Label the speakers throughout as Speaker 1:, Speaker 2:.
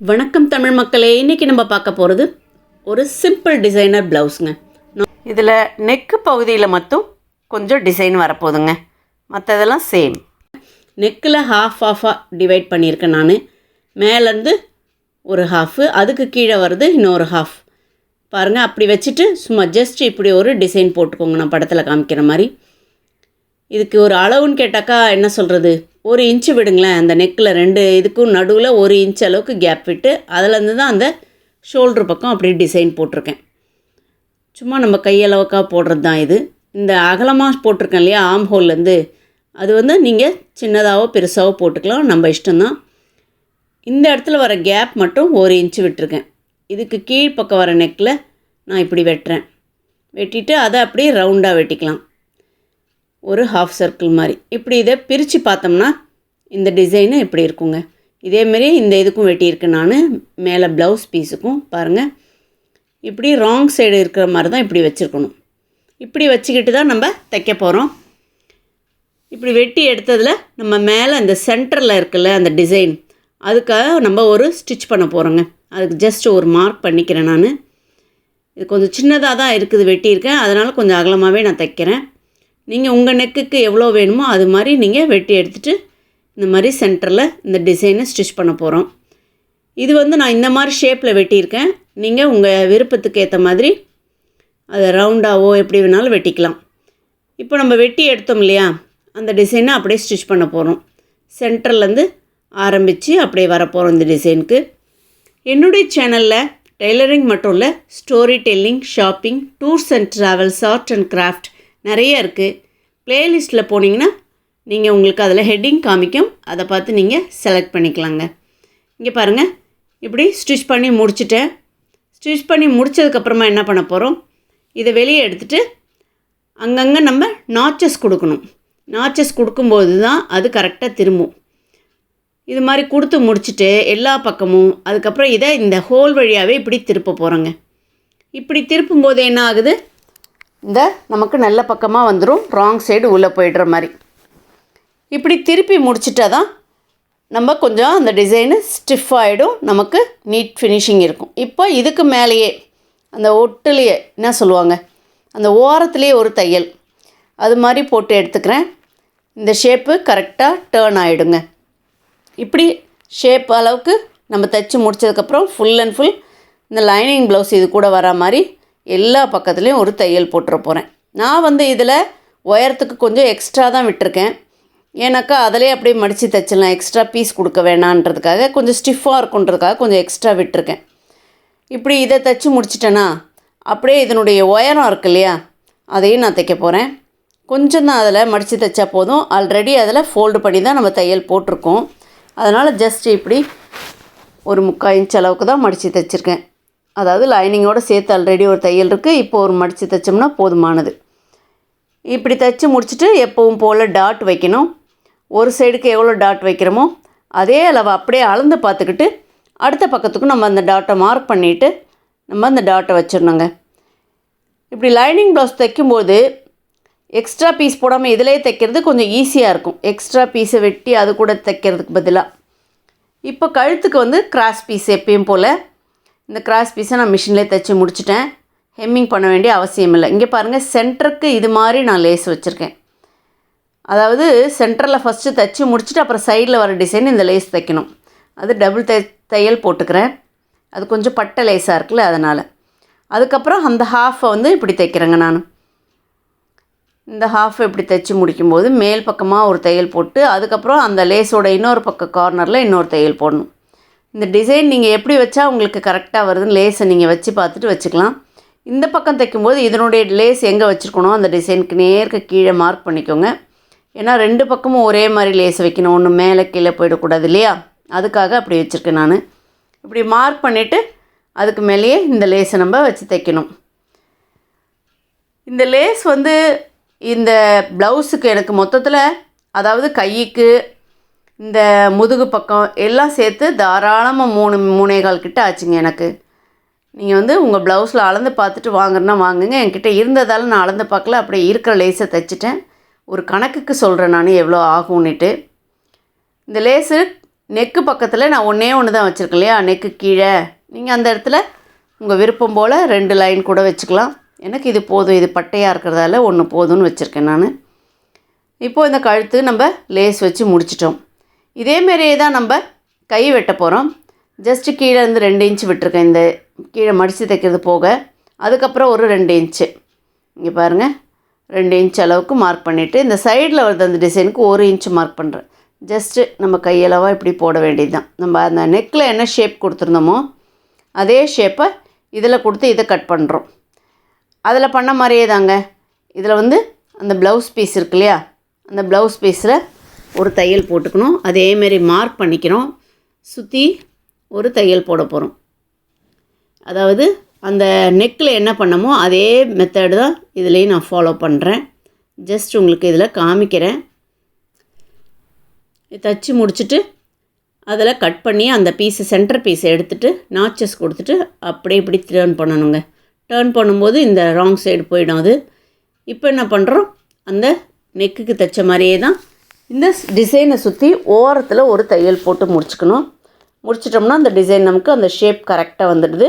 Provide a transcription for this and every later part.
Speaker 1: வணக்கம் தமிழ் மக்களே இன்றைக்கி நம்ம பார்க்க போகிறது ஒரு சிம்பிள் டிசைனர் ப்ளவுஸுங்க இதில் நெக்கு பகுதியில் மட்டும் கொஞ்சம் டிசைன் வரப்போகுதுங்க. மற்றதெல்லாம் சேம் நெக்கில் ஹாஃப் ஆஃபாக டிவைட் பண்ணியிருக்கேன் நான். மேலேருந்து ஒரு ஹாஃபு அதுக்கு கீழே வருது இன்னொரு ஹாஃப் பாருங்கள் அப்படி வச்சுட்டு சும்மா ஜஸ்ட் இப்படி ஒரு டிசைன் போட்டுக்கோங்க நான் படத்தில் காமிக்கிற மாதிரி. இதுக்கு ஒரு அளவுன்னு கேட்டாக்கா என்ன சொல்கிறது ஒரு இன்ச்சு விடுங்களேன் அந்த நெக்கில் ரெண்டு இதுக்கும் நடுவில் ஒரு இன்ச் அளவுக்கு கேப் விட்டு அதுலேருந்து தான் அந்த ஷோல்ட்ரு பக்கம் அப்படியே டிசைன் போட்டிருக்கேன். சும்மா நம்ம கையளவுக்காக போடுறது தான் இது. இந்த அகலமாக போட்டிருக்கேன் இல்லையா ஆம் ஹோல்லேருந்து அது வந்து நீங்கள் சின்னதாகவோ பெருசாகவோ போட்டுக்கலாம் நம்ம இஷ்டம்தான். இந்த இடத்துல வர கேப் மட்டும் ஒரு இன்ச்சு விட்டுருக்கேன். இதுக்கு கீழ்ப்பக்கம் வர நெக்கில் நான் இப்படி வெட்டுறேன். வெட்டிட்டு அதை அப்படியே ரவுண்டாக வெட்டிக்கலாம். ஒரு ஹாஃப் சர்க்கிள் மாதிரி. இப்படி இதை பிரித்து பார்த்தோம்னா இந்த டிசைனு இப்படி இருக்குங்க. இதேமாரி இந்த இதுக்கும் வெட்டியிருக்கேன் நான் மேலே ப்ளவுஸ் பீஸுக்கும் பாருங்கள் இப்படி ராங் சைடு இருக்கிற மாதிரி தான் இப்படி வச்சுருக்கணும். இப்படி வச்சுக்கிட்டு தான் நம்ம தைக்க போகிறோம் இப்படி வெட்டி எடுத்ததில் நம்ம மேலே இந்த சென்டரில் இருக்குல்ல அந்த டிசைன் அதுக்காக நம்ம ஒரு ஸ்டிச் பண்ண போகிறோங்க அதுக்கு ஜஸ்ட் ஒரு மார்க் பண்ணிக்கிறேன் நான். இது கொஞ்சம் சின்னதாக தான் இருக்குது வெட்டியிருக்கேன். அதனால் கொஞ்சம் அகலமாகவே நான் தைக்கிறேன். நீங்கள் உங்கள் நெக்குக்கு எவ்வளோ வேணுமோ அது மாதிரி நீங்கள் வெட்டி எடுத்துகிட்டு இந்த மாதிரி சென்டரில் இந்த டிசைனை ஸ்டிச் பண்ண போகிறோம் இது வந்து நான் இந்த மாதிரி ஷேப்பில் வெட்டியிருக்கேன். நீங்கள் உங்கள் விருப்பத்துக்கு ஏற்ற மாதிரி அதை ரவுண்டாவோ எப்படி வேணாலும் வெட்டிக்கலாம். இப்போ நம்ம வெட்டி எடுத்தோம் இல்லையா? அந்த டிசைனை அப்படியே ஸ்டிச் பண்ண போகிறோம் சென்டர்லேருந்து ஆரம்பித்து அப்படியே வரப்போகிறோம் இந்த டிசைனுக்கு என்னுடைய சேனலில் டெய்லரிங் மட்டும் இல்லை story telling shopping tours and travels art and craft நிறைய இருக்குது ப்ளேலிஸ்ட்டில் போனீங்கன்னா நீங்கள் உங்களுக்கு அதில் ஹெட்டிங் காமிக்கும். அதை பார்த்து நீங்கள் செலக்ட் பண்ணிக்கலாங்க. இங்கே பாருங்கள் இப்படி ஸ்டிச் பண்ணி முடிச்சிட்டேன். ஸ்டிச் பண்ணி முடித்ததுக்கப்புறமா என்ன பண்ண போகிறோம் இதை வெளியே எடுத்துகிட்டு அங்கங்கே நம்ம நாச்சஸ் கொடுக்கணும். நாச்சஸ் கொடுக்கும்போது தான் அது கரெக்டாக திரும்பும். இது மாதிரி கொடுத்து முடிச்சுட்டு எல்லா பக்கமும் அதுக்கப்புறம் இதை இந்த ஹோல் வழியாகவே இப்படி திருப்ப போகிறோங்க இப்படி திருப்பும்போது என்ன ஆகுது? இந்த நமக்கு நல்ல பக்கமாக வந்துடும் ராங் சைடு உள்ளே போயிடுற மாதிரி. இப்படி திருப்பி முடிச்சிட்டா தான் நம்ம கொஞ்சம் அந்த டிசைனு ஸ்டிஃப் ஆகிடும் நமக்கு நீட் ஃபினிஷிங் இருக்கும். இப்போ இதுக்கு மேலேயே அந்த ஒட்டுலேயே என்ன சொல்லுவாங்க? அந்த ஓரத்துலேயே ஒரு தையல். அது மாதிரி போட்டு எடுத்துக்கிறேன். இந்த ஷேப்பு கரெக்டாக டேர்ன் ஆகிடுங்க இப்படி ஷேப் அளவுக்கு நம்ம தைச்சி முடிச்சதுக்கப்புறம் ஃபுல் அண்ட் ஃபுல் இந்த லைனிங் ப்ளவுஸ் இது கூட வர மாதிரி எல்லா பக்கத்துலேயும் ஒரு தையல் போட்டுற போகிறேன் நான் வந்து இதில் உயரத்துக்கு கொஞ்சம் எக்ஸ்ட்ரா தான் விட்டுருக்கேன். ஏன்னாக்கா அதிலே அப்படியே மடித்து தைச்சிடலாம். எக்ஸ்ட்ரா பீஸ் கொடுக்க வேணான்றதுக்காக கொஞ்சம் ஸ்டிஃபாக இருக்குன்றதுக்காக கொஞ்சம் எக்ஸ்ட்ரா விட்டுருக்கேன். இப்படி இதை தைச்சி முடிச்சிட்டேன்னா அப்படியே இதனுடைய உயரம் இருக்கு இல்லையா அதையும் நான் தைக்க போகிறேன் கொஞ்சம் தான் அதில் மடித்து தைச்சா போதும். ஆல்ரெடி அதில் ஃபோல்டு பண்ணி தான் நம்ம தையல் போட்டிருக்கோம். அதனால் ஜஸ்ட் இப்படி ஒரு முக்கால் இன்ச் அளவுக்கு தான் மடித்து தைச்சிருக்கேன். அதாவது லைனிங்கோடு சேர்த்து ஆல்ரெடி ஒரு தையல் இருக்குது இப்போ ஒரு மடித்து தைச்சோம்னா போதுமானது. இப்படி தைச்சி முடிச்சுட்டு எப்பவும் போல் டாட் வைக்கணும். ஒரு சைடுக்கு எவ்வளோ டாட் வைக்கிறோமோ அதே அளவு அப்படியே அளந்து பார்த்துக்கிட்டு அடுத்த பக்கத்துக்கும் நம்ம அந்த டாட்டை மார்க் பண்ணிவிட்டு நம்ம அந்த டாட்டை வச்சிடணுங்க. இப்படி லைனிங் ப்ளவுஸ் தைக்கும்போது எக்ஸ்ட்ரா பீஸ் போடாமல் இதிலே தைக்கிறது கொஞ்சம் ஈஸியாக இருக்கும். எக்ஸ்ட்ரா பீஸை வெட்டி அது கூட தைக்கிறதுக்கு பதிலாக இப்போ கழுத்துக்கு வந்து கிராஸ் பீஸ் எப்பயும் போல் இந்த கிராஸ் பீஸை நான் மிஷின்லேயே தைச்சி முடிச்சிட்டேன். ஹெம்மிங் பண்ண வேண்டிய அவசியம் இல்லை இங்கே பாருங்கள் சென்டருக்கு இது மாதிரி நான் லேஸ் வச்சுருக்கேன். அதாவது சென்டரில் ஃபஸ்ட்டு தைச்சி முடிச்சுட்டு அப்புறம் சைடில் வர டிசைன் இந்த லேஸ் தைக்கணும். அது டபுள் தை தையல் போட்டுக்கிறேன். அது கொஞ்சம் பட்டை லேஸாக இருக்குல்ல அதனால். அதுக்கப்புறம் அந்த ஹாஃபை வந்து இப்படி தைக்கிறேங்க நான். இந்த ஹாஃப் இப்படி தைச்சி முடிக்கும்போது மேல் பக்கமாக ஒரு தையல் போட்டு அதுக்கப்புறம் அந்த லேஸோட இன்னொரு பக்க கார்னரில் இன்னொரு தையல் போடணும். இந்த டிசைன் நீங்கள் எப்படி வச்சா உங்களுக்கு கரெக்டாக வருதுன்னு லேஸை நீங்கள் வச்சு பார்த்துட்டு வச்சுக்கலாம். இந்த பக்கம் தைக்கும்போது இதனுடைய லேஸ் எங்கே வச்சுருக்கணும்? அந்த டிசைனுக்கு நேருக்கு கீழே மார்க் பண்ணிக்கோங்க. ஏன்னா ரெண்டு பக்கமும் ஒரே மாதிரி லேஸ் வைக்கணும். ஒன்று மேலே கீழே போயிடக்கூடாது இல்லையா? அதுக்காக அப்படி வச்சுருக்கேன் நான். இப்படி மார்க் பண்ணிவிட்டு அதுக்கு மேலேயே இந்த லேஸை நம்ம வச்சு தைக்கணும். இந்த லேஸ் வந்து இந்த ப்ளவுஸுக்கு எனக்கு மொத்தத்தில் அதாவது கைக்கு இந்த முதுகு பக்கம் எல்லாம் சேர்த்து தாராளமாக மூணு மூணே கிட்ட ஆச்சுங்க எனக்கு. நீங்கள் வந்து உங்கள் ப்ளவுஸில் அளந்து பார்த்துட்டு வாங்குறனா வாங்குங்க. என்கிட்ட இருந்ததால் நான் அளந்து பார்க்கல அப்படியே இருக்கிற லேஸை தைச்சிட்டேன். ஒரு கணக்குக்கு சொல்கிறேன் நான் எவ்வளோ ஆகும்னுட்டு. இந்த லேஸு நெக்கு பக்கத்தில் நான் ஒன்றே ஒன்று தான் வச்சுருக்கேன் இல்லையா? நெக்கு கீழே. நீங்கள் அந்த இடத்துல உங்கள் விருப்பம் போல் ரெண்டு லைன் கூட வச்சுக்கலாம். எனக்கு இது போதும் இது பட்டையாக இருக்கிறதால ஒன்று போதும்னு வச்சுருக்கேன் நான். இப்போது இந்த கழுத்து நம்ம லேஸ் வச்சு முடிச்சிட்டோம். இதேமாரியே தான் நம்ம கை வெட்ட போகிறோம் ஜஸ்ட்டு கீழே இருந்து ரெண்டு இன்ச் விட்டுருக்கேன். இந்த கீழே மடித்து தைக்கிறது போக. அதுக்கப்புறம் ஒரு ரெண்டு இன்ச்சு இங்கே பாருங்கள் ரெண்டு இன்ச் அளவுக்கு மார்க் பண்ணிவிட்டு இந்த சைடில் வருது அந்த டிசைனுக்கு ஒரு இன்ச் மார்க் பண்ணுறேன் ஜஸ்ட்டு நம்ம கையளவாக இப்படி போட வேண்டியது தான் நம்ம அந்த நெக்கில் என்ன ஷேப் கொடுத்துருந்தோமோ அதே ஷேப்பை இதில் கொடுத்து இதை கட் பண்ணுறோம் அதில் பண்ண மாதிரியே தாங்க. இதில் வந்து அந்த ப்ளவுஸ் பீஸ் இருக்கு இல்லையா? அந்த ப்ளவுஸ் பீஸில் ஒரு தையல் போட்டுக்கணும். அதேமாரி மார்க் பண்ணிக்கிறோம். சுற்றி ஒரு தையல் போட போகிறோம் அதாவது அந்த நெக்கில் என்ன பண்ணமோ அதே மெத்தடு தான் இதுலேயும் நான் ஃபாலோ பண்ணுறேன் ஜஸ்ட் உங்களுக்கு இதில் காமிக்கிறேன். தச்சு முடிச்சுட்டு அதில் கட் பண்ணி அந்த பீஸு சென்டர் பீஸை எடுத்துகிட்டு நாச்சஸ் கொடுத்துட்டு அப்படியே இப்படி டேர்ன் பண்ணணுங்க. டேர்ன் பண்ணும்போது இந்த ராங் சைடு போயிடும் அது. இப்போ என்ன பண்ணுறோம் அந்த நெக்குக்கு தைச்ச மாதிரியே தான் இந்த டிசைனை சுற்றி ஓரத்தில் ஒரு தையல் போட்டு முடிச்சுக்கணும். முடிச்சிட்டோம்னா அந்த டிசைன் நமக்கு அந்த ஷேப் கரெக்டாக வந்துடுது.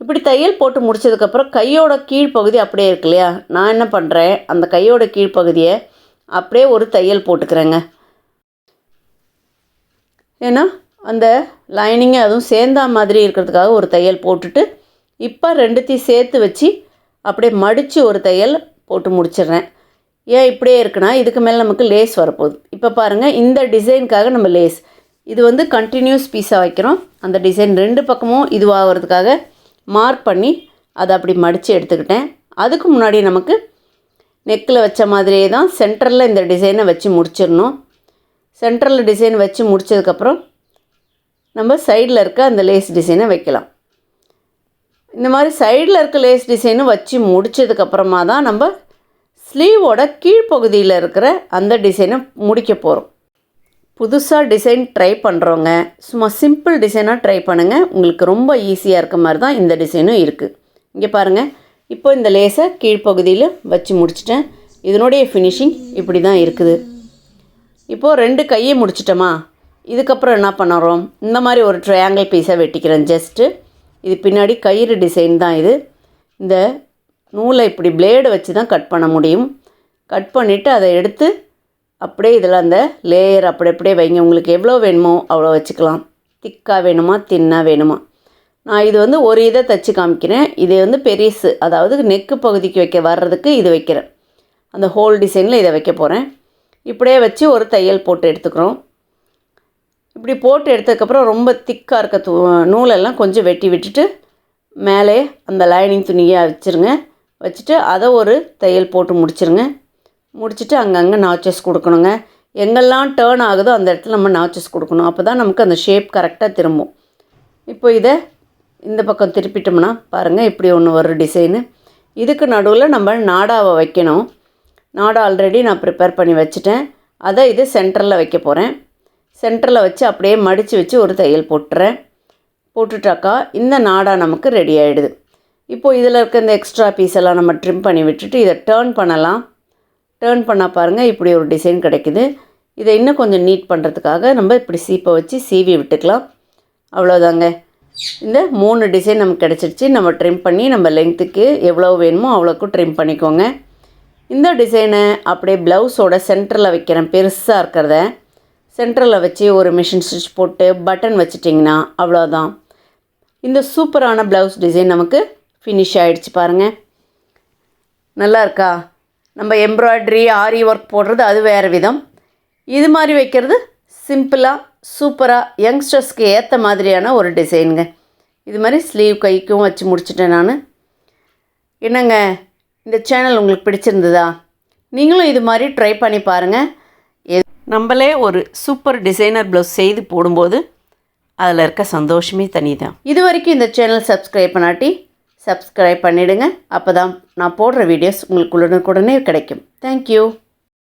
Speaker 1: இப்படி தையல் போட்டு முடிச்சதுக்கப்புறம் கையோட கீழ்ப்பகுதி அப்படியே இருக்கு இல்லையா? நான் என்ன பண்ணுறேன் அந்த கையோட கீழ்ப்பகுதியை அப்படியே ஒரு தையல் போட்டுக்கிறேங்க. ஏன்னா அந்த லைனிங்கை அதுவும் சேர்ந்தா மாதிரி இருக்கிறதுக்காக ஒரு தையல் போட்டுட்டு இப்போ ரெண்டுத்தையும் சேர்த்து வச்சு அப்படியே மடித்து ஒரு தையல் போட்டு முடிச்சிடுறேன். ஏன் இப்படியே இருக்குன்னா இதுக்கு மேலே நமக்கு லேஸ் வரப்போகுது. இப்போ பாருங்கள் இந்த டிசைனுக்காக நம்ம லேஸ். இது வந்து கண்டினியூஸ் பீஸாக வைக்கிறோம். அந்த டிசைன் ரெண்டு பக்கமும் இதுவாகிறதுக்காக மார்க் பண்ணி அதை அப்படி மடித்து எடுத்துக்கிட்டேன். அதுக்கு முன்னாடி நமக்கு நெக்கில் வச்ச மாதிரியே தான் சென்டரில் இந்த டிசைனை வச்சு முடிச்சிடணும். சென்டரில் டிசைன் வச்சு முடிச்சதுக்கப்புறம் நம்ம சைடில் இருக்க அந்த லேஸ் டிசைனை வைக்கலாம். இந்த மாதிரி சைடில் இருக்க லேஸ் டிசைனும் வச்சு முடிச்சதுக்கப்புறமா தான் நம்ம ஸ்லீவோட கீழ்ப்பகுதியில் இருக்கிற அந்த டிசைனை முடிக்க போகிறோம் புதுசாக டிசைன் ட்ரை பண்ணுறவங்க சும்மா சிம்பிள் டிசைனாக ட்ரை பண்ணுங்கள் உங்களுக்கு ரொம்ப ஈஸியாக இருக்க மாதிரி தான் இந்த டிசைனும் இருக்குது இங்கே பாருங்கள் இப்போ இந்த லேஸை கீழ்ப்பகுதியில் வச்சு முடிச்சிட்டேன். இதனுடைய ஃபினிஷிங் இப்படி தான் இருக்குது. இப்போது ரெண்டு கையை முடிச்சிட்டோமா? இதுக்கப்புறம் என்ன பண்ணுறோம்? இந்த மாதிரி ஒரு ட்ரையாங்கிள் பீஸை வெட்டிக்கிறேன். ஜஸ்ட்டு இது பின்னாடி கயிறு டிசைன் தான் இது. இந்த நூலை இப்படி பிளேடு வச்சு தான் கட் பண்ண முடியும். கட் பண்ணிவிட்டு அதை எடுத்து அப்படியே இதில் அந்த லேயர் அப்படி அப்படியே வைங்க. உங்களுக்கு எவ்வளோ வேணுமோ அவ்வளோ வச்சுக்கலாம். திக்காக வேணுமா தின்னாக வேணுமா? நான் இது வந்து ஒரு இதை தச்சு காமிக்கிறேன். இது வந்து பெரிசு. அதாவது நெக்கு பகுதிக்கு வைக்க வர்றதுக்கு இது வைக்கிறேன். அந்த ஹோல் டிசைனில் இதை வைக்க போகிறேன் இப்படியே வச்சு ஒரு தையல் போட்டு எடுத்துக்கிறோம். இப்படி போட்டு எடுத்ததுக்கப்புறம் ரொம்ப திக்காக இருக்க தூ நூலெல்லாம் கொஞ்சம் வெட்டி விட்டுட்டு மேலே அந்த லைனிங் துணியை வச்சுருங்க. வச்சுட்டு அதை ஒரு தையல் போட்டு முடிச்சிருங்க. முடிச்சுட்டு அங்கங்கே நாச்சஸ் கொடுக்கணுங்க. எங்கெல்லாம் டேர்ன் ஆகுதோ அந்த இடத்துல நம்ம நாச்சஸ் கொடுக்கணும். அப்போ தான் நமக்கு அந்த ஷேப் கரெக்டாக திரும்பும். இப்போ இதை இந்த பக்கம் திருப்பிட்டோம்னா பாருங்கள் இப்படி ஒன்று வரும் டிசைனு இதுக்கு நடுவில் நம்ம நாடாவை வைக்கணும். நாடா ஆல்ரெடி நான் ப்ரிப்பேர் பண்ணி வச்சுட்டேன். அதை இது சென்டரில் வைக்க போகிறேன் சென்டரில் வச்சு அப்படியே மடித்து வச்சு ஒரு தையல் போட்டுறேன். போட்டுட்டாக்கா இந்த நாடா நமக்கு ரெடி ஆகிடுது இப்போது இதில் இருக்க இந்த எக்ஸ்ட்ரா பீஸ் எல்லாம் நம்ம ட்ரிம் பண்ணி விட்டுட்டு இதை டேர்ன் பண்ணலாம். டேர்ன் பண்ணால் பாருங்கள் இப்படி ஒரு டிசைன் கிடைக்குது. இதை இன்னும் கொஞ்சம் நீட் பண்ணுறதுக்காக நம்ம இப்படி சீப்பை வச்சு சீவி விட்டுக்கலாம். அவ்வளோதாங்க இந்த மூணு டிசைன் நமக்கு கிடச்சிருச்சு. நம்ம ட்ரிம் பண்ணி நம்ம லென்த்துக்கு எவ்வளோ வேணுமோ அவ்வளோக்கும் ட்ரிம் பண்ணிக்கோங்க. இந்த டிசைனை அப்படியே ப்ளவுஸோட சென்டரில் வைக்கிறேன். பெருசாக இருக்கிறத. சென்டரில் வச்சு ஒரு மிஷின் ஸ்டிச் போட்டு பட்டன் வச்சிட்டிங்கன்னா அவ்வளோதான் இந்த சூப்பரான ப்ளவுஸ் டிசைன் நமக்கு ஃபினிஷ் ஆகிடுச்சு பாருங்கள் நல்லா இருக்கா நம்ம எம்ப்ராய்ட்ரி ஆரி ஒர்க் போடுறது அது வேறு விதம். இது மாதிரி வைக்கிறது சிம்பிளாக சூப்பராக யங்ஸ்டர்ஸ்க்கு ஏற்ற மாதிரியான ஒரு டிசைனுங்க இது மாதிரி ஸ்லீவ் கைக்கும் வச்சு முடிச்சிட்டேன் நான். என்னங்க? இந்த சேனல் உங்களுக்கு பிடிச்சிருந்ததா? நீங்களும் இது மாதிரி ட்ரை பண்ணி பாருங்கள் நம்மளே ஒரு சூப்பர் டிசைனர் ப்ளவுஸ் செய்து போடும்போது அதில் இருக்க சந்தோஷமே தனி தான் இது வரைக்கும் இந்த சேனல் சப்ஸ்கிரைப் பண்ணாட்டி சப்ஸ்கிரைப் பண்ணிவிடுங்க அப்போ தான் நான் போடுற வீடியோஸ் உங்களுக்கு உடனுக்குடனே கிடைக்கும் தேங்க்யூ